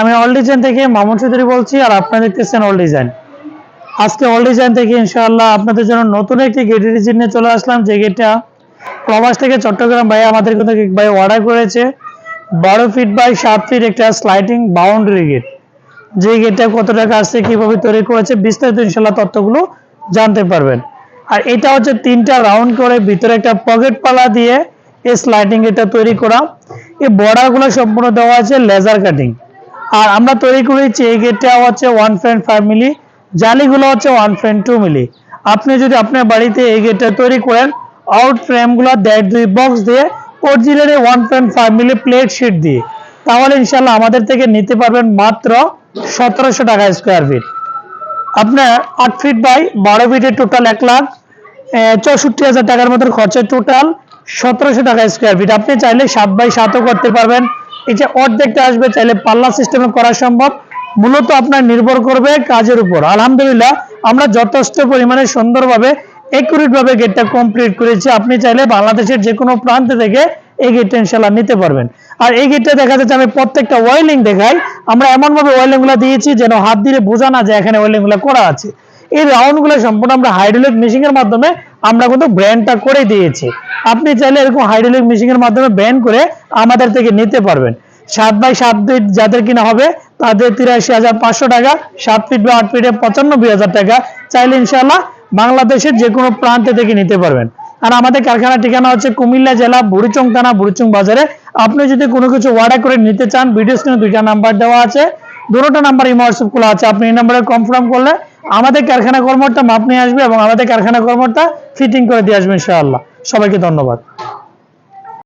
আমি all design থেকে মামুন চৌধুরী বলছি আর আপনারা দেখতেছেন অল ডিজাইন আজকে অল ডিজাইন থেকে ইনশাআল্লাহ আপনাদের জন্য নতুন একটি গেটের ডিজাইন নিয়ে চলে আসলাম। যে গেটটা প্রবাস থেকে চট্টগ্রাম ভাই আমাদের কিন্তু ভাই অর্ডার করেছে। বারো ফিট বাই সাত ফিট একটা স্লাইডিং বাউন্ডারি গেট যে গেটটা কত টাকা আসছে, কীভাবে তৈরি করেছে, বিস্তারিত ইনশাল্লাহ তথ্যগুলো জানতে পারবেন। আর এটা হচ্ছে তিনটা রাউন্ড করে, ভিতরে একটা পকেট পালা দিয়ে এই স্লাইডিং এটা তৈরি করা। এই বর্ডারগুলো সম্পূর্ণ দেওয়া আছে লেজার কাটিং আর আমরা তৈরি করেছি এই গেটটা হচ্ছে ওয়ান পয়েন্ট ফাইভ মিলি জালিগুলো হচ্ছে ওয়ান পয়েন্ট টু মিলি। আপনি যদি আপনার বাড়িতে এই গেটটা তৈরি করেন আউট ফ্রেমগুলো দেড় দুই বক্স দিয়ে originally one point five milli plate sheet দিয়ে, তাহলে ইনশাল্লাহ আমাদের থেকে নিতে পারবেন মাত্র সতেরোশো টাকা স্কোয়ার ফিট আপনার আট ফিট বাই বারো ফিটের টোটাল এক লাখ চৌষট্টি হাজার টাকার মতো খরচা টোটাল সতেরোশো টাকা স্কোয়ার ফিট আপনি চাইলে সাত বাই সাতও করতে পারবেন। এই যে অর্ধেকটা আসবে, চাইলে পাল্লা সিস্টেমে করা সম্ভব। মূলত আপনার নির্ভর করবে কাজের উপর। আলহামদুলিল্লাহ, আমরা যথেষ্ট পরিমাণে সুন্দরভাবে একুরেট ভাবে গেটটা কমপ্লিট করেছি। আপনি চাইলে বাংলাদেশের যে কোনো প্রান্ত থেকে এই গেটটা ইনশাল্লাহ নিতে পারবেন। আর এই গেটটা দেখা যাচ্ছে, আমি প্রত্যেকটা ওয়েলিং দেখাই। আমরা এমন ভাবে ওয়েলিংগুলো দিয়েছি যেন হাত দিলে বোঝা না যায় এখানে ওয়েলিংগুলো করা আছে। এই রাউন্ডগুলো সম্পূর্ণ আমরা হাইড্রোলিক মেশিন এর মাধ্যমে আমরা কিন্তু ব্র্যান্ডটা করে দিয়েছি। আপনি চাইলে এরকম হাইড্রোলিক মেশিন এর মাধ্যমে ব্যান করে আমাদের থেকে নিতে পারবেন। সাত বাই সাত ফিট যাদের কিনা হবে, তাদের তিরাশি হাজার পাঁচশো টাকা, সাত ফিট বা আট ফিটে পঁচানব্বই হাজার টাকা। চাইলে ইনশাল্লাহ বাংলাদেশের যে কোনো প্রান্তে থেকে নিতে পারবেন। আর আমাদের কারখানা ঠিকানা হচ্ছে কুমিল্লা জেলা, বুড়িচং থানা, বুড়িচং বাজারে। আপনি যদি কোনো কিছু অর্ডার করে নিতে চান ভিডিও স্ক্রিনে দুইটা নাম্বার দেওয়া আছে। দুটো নাম্বার ইমো হোয়াটসঅ্যাপ খোলা আছে। আপনি এই নাম্বারে কনফার্ম করলে আমাদের কারখানা কর্মটা মাপ নিয়ে আসবে এবং আমাদের কারখানা কর্মটা ফিটিং করে দিয়ে আসবে ইনশাআল্লাহ। সবাইকে ধন্যবাদ।